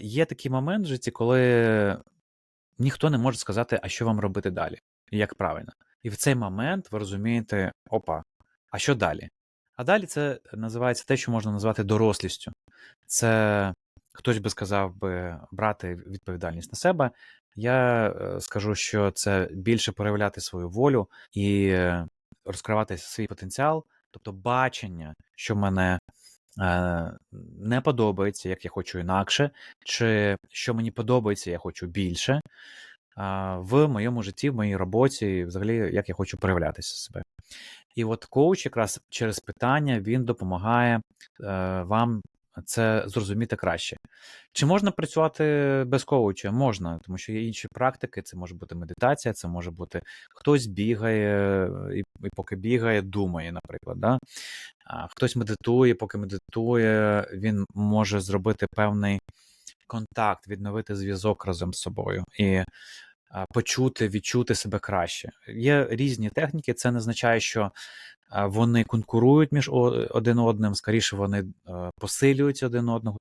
Є такий момент в житті, коли ніхто не може сказати, а що вам робити далі, як правильно. І в цей момент ви розумієте, опа, а що далі? А далі це називається те, що можна назвати дорослістю. Це хтось би сказав би брати відповідальність на себе. Я е, скажу, що це більше проявляти свою волю і е, розкривати свій потенціал, тобто бачення, що мене е, не подобається, як я хочу інакше, чи що мені подобається, я хочу більше. В моєму житті, в моїй роботі, взагалі, як я хочу проявлятися себе. І от коуч якраз через питання він допомагає е, вам це зрозуміти краще. Чи можна працювати без коуча? Можна, тому що є інші практики. Це може бути медитація, це може бути хтось бігає, і, і поки бігає, думає, наприклад. Да? А хтось медитує, поки медитує, він може зробити певний контакт, відновити зв'язок разом з собою і почути, відчути себе краще. Є різні техніки, це не означає, що вони конкурують між один одним, скоріше вони е, посилюють один одного.